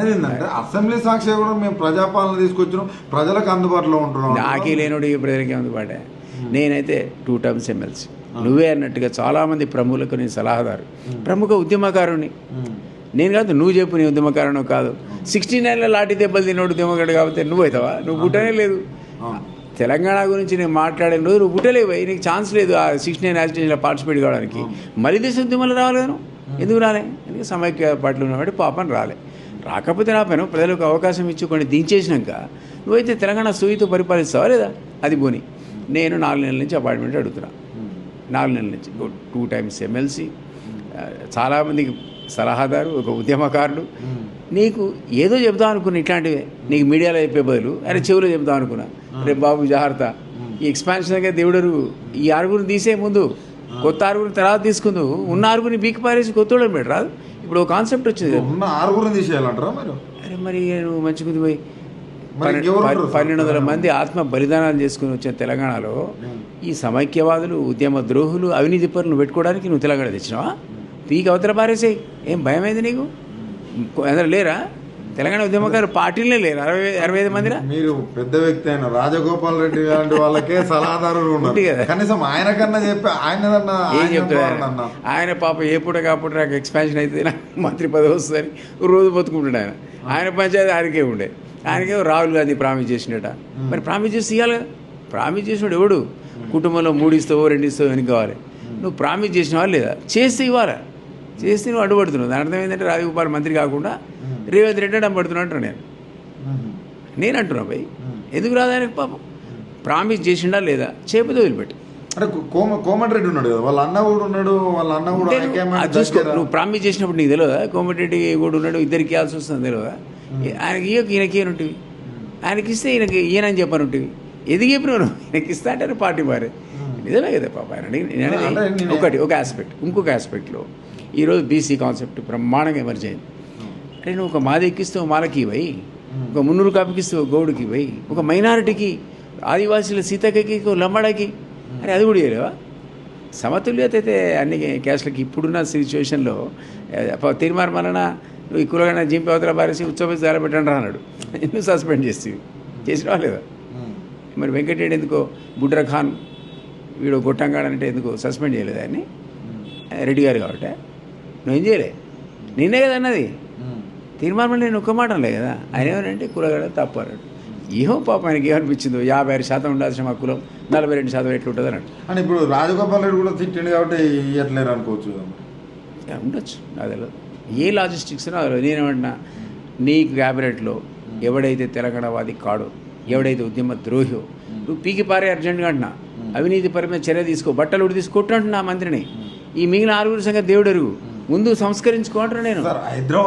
అనేది ఏంటంటే అసెంబ్లీ సాక్షి కూడా మేము ప్రజాపాలన తీసుకొచ్చినాం ప్రజలకు అందుబాటులో ఉంటున్నాం నాకే లేనుడు ఈ ప్రజలకి అందుబాటే. నేనైతే టూ టర్మ్స్ ఎమ్మెల్సీ. నువ్వే అన్నట్టుగా చాలామంది ప్రముఖులకు నేను సలహాదారు. ప్రముఖ ఉద్యమకారుని. నేను కాదు నువ్వు చెప్పు నీ ఉద్యమకారణం కాదు. సిక్స్టీ నైన్లో లాఠీ దెబ్బలు తిన్నోడు ఉద్యమకారుడు కాబట్టి నువ్వు అవుతావా? నువ్వు పుట్టనే లేదు. తెలంగాణ గురించి నేను మాట్లాడిన రోజు నువ్వు పుట్టలేవు నీకు ఛాన్స్ లేదు ఆ సిక్స్టీ నైన్ యాజిటేషన్లో పార్టిసిపేట్ కావడానికి. మళ్ళీ దేశ ఉద్యమాలు రాలేదు ఎందుకు రాలే? ఎందుకు సమైక్య పార్టీలు ఉన్నవాటి పాపం రాలే. రాకపోతే రాపాను ప్రజలకు అవకాశం ఇచ్చుకొని దించేసినాక నువ్వైతే తెలంగాణ సూయితో పరిపాలిస్తావా లేదా? అది పోని. నేను నాలుగు నెలల నుంచి అపాయింట్మెంట్ అడుగుతున్నా. నాలుగు నెలల నుంచి. Two times MLC. చాలామందికి సలహాదారు ఒక ఉద్యమకారుడు. నీకు ఏదో చెప్దాం అనుకున్నా ఇట్లాంటివే. నీకు మీడియాలో చెప్పే బదులు అరే చెవులో చెప్దాం అనుకున్నా. రేపు బాబు జాగ్రత్త. ఈ ఎక్స్పాన్షన్గా దేవుడరు ఈ ఆరుగురిని తీసే ముందు కొత్త ఆరుగురిని తర్వాత తీసుకుందు. ఉన్న ఆరుగురిని బీకి పారేసి కొత్త వాళ్ళని రాదు. ఇప్పుడు కాన్సెప్ట్ వచ్చింది. కదా. ఉన్న ఆరుగురిని తీసేయాలంటారా మీరు? అరే మరి నువ్వు పోయి పన్నెండు వందల మంది ఆత్మ బలిదానాలు చేసుకుని వచ్చిన తెలంగాణలో ఈ సమైక్యవాదులు ఉద్యమ ద్రోహులు అవినీతి పనులు పెట్టుకోవడానికి నువ్వు తెలంగాణ తెచ్చినావా? పీకి అవతల పారేసాయి. ఏం భయమైంది నీకు? అందరూ లేరా? తెలంగాణ ఉద్యమకారు పార్టీలనే లేరు. అరవై అరవై ఐదు మందిరా? మీరు పెద్ద వ్యక్తి అయిన రాజగోపాల్ రెడ్డి లాంటి వాళ్ళకే సలహాదారులు ఉంది ఉన్నారు కదా. కనీసం ఆయన కన్నా చెప్పి ఏం ఆయన చెప్తారు? ఆయన పాప ఏ పూట కాపుట నాకు ఎక్స్పాన్షన్ అయితే మంత్రి పదవి వస్తుందని రోజు బతుకుంటాడు ఆయన. ఆయన పంచాయతీ ఆయనకే ఉండే. ఆయనకే రాహుల్ గాంధీ ప్రామిస్ చేసినట మరి ప్రామిస్ చేసి ఇవ్వాలి కదా. ప్రామిస్ చేసినాడు ఎవడు? కుటుంబంలో మూడు ఇస్తావో రెండు ఇస్తావో అని కావాలి. నువ్వు ప్రామిస్ చేసినావా లేదా? చేస్తే ఇవ్వాలి? చేస్తే నువ్వు అడ్డుపడుతున్నావు. దాని అర్థం ఏంటంటే రాజగోపాల్ మంత్రి కాకుండా రేవంత్ రెడ్డి అడ్డంపడుతున్నా అంటున్నాను నేను. నేను అంటున్నా పోయి. ఎందుకు రాదు ఆయనకు పాపం? ప్రామిస్ చేసిండా లేదా? చేయకపోతే వదిలిపెట్టి. అంటే కోమ కోమటిరెడ్డి ఉన్నాడు కదా వాళ్ళ అన్న కూడా ఉన్నాడు వాళ్ళ అన్న కూడా చూసుకో. నువ్వు ప్రామిస్ చేసినప్పుడు నీకు తెలియదా కోమటిరెడ్డి కూడా ఉన్నాడు ఇద్దరికి ఇవ్వాల్సి వస్తుంది తెలియదా ఆయనకి ఇయ్యకు ఈయనకి ఈయనుంటివి ఆయనకి ఇస్తే ఈయనకి ఈయనని చెప్పనుంటివి ఎదిగి చెప్పినావు ఈయనకి ఇస్తా అంటే పార్టీ మారే నిజమే కదా పాప ఆయన ఒకటి ఒక ఆస్పెక్ట్ ఇంకొక ఆస్పెక్ట్లో ఈరోజు బీసీ కాన్సెప్ట్ బ్రహ్మాండంగా ఎమర్జ్ అయింది. అంటే నువ్వు ఒక మాది ఎక్కిస్తావు మాలకి ఇవ్వయి ఒక మున్నూరు కాపుకి ఇస్తావు గౌడుకి ఇవ్వయి ఒక మైనారిటీకి ఆదివాసీల సీతకి లంబాడకి. అరే అది కూడా ఇవ్వలేవా సమతుల్యత అయితే అన్ని క్యాస్ట్లకి ఇప్పుడున్న సిచ్యువేషన్లో తీర్మానం వలన నువ్వు కులగన జింపి అవతల బారేసి ఉత్సవం జాలబెట్టండి అన్నాడు. ఎందుకు సస్పెండ్ చేసి? చేసినా లేదా. మరి వెంకటరెడ్డి ఎందుకో బుడ్ర ఖాన్ వీడు గొట్టంగాడు అంటే ఎందుకు సస్పెండ్ చేయలేదు ఆయన్ని? రెడ్డి గారు కాబట్టి. నువ్వేం చేయలే? నిన్నే కదా అన్నది. తీర్మానం నేను ఒక్క మాట అనలే కదా. ఆయన ఏమనంటే కులగడ తప్పు అన్నాడు ఏమో పాప ఆయనకి ఏమనిపించిందో యాభై ఆరు శాతం ఉండాల్సిన మా కులం నలభై రెండు శాతం ఎట్లుంటుంది అన్నాడు అని ఇప్పుడు రాజగోపాల్ రెడ్డి కూడా తిట్టిండు కాబట్టి ఇయ్యట్లేరు అనుకోవచ్చు. ఉండొచ్చు నాకు తెలియదు ఏ లాజిస్టిక్స్ నేనేమంటున్నా నీకు క్యాబినెట్లో ఎవడైతే తెలంగాణవాది కాడో ఎవడైతే ఉద్యమ ద్రోహో నువ్వు పీకి పారే అర్జెంట్గా అంటున్నా. అవినీతి పరమైన చర్య తీసుకో బట్టలు ఉడి తీసుకొట్టు అంటున్నా మంత్రిని. ఈ మిగిలిన ఆరుగురు సంగతి దేవుడు ఎరుగు ముందు సంస్కరించుకో అంటున్నా నేను. హైదరాబాద్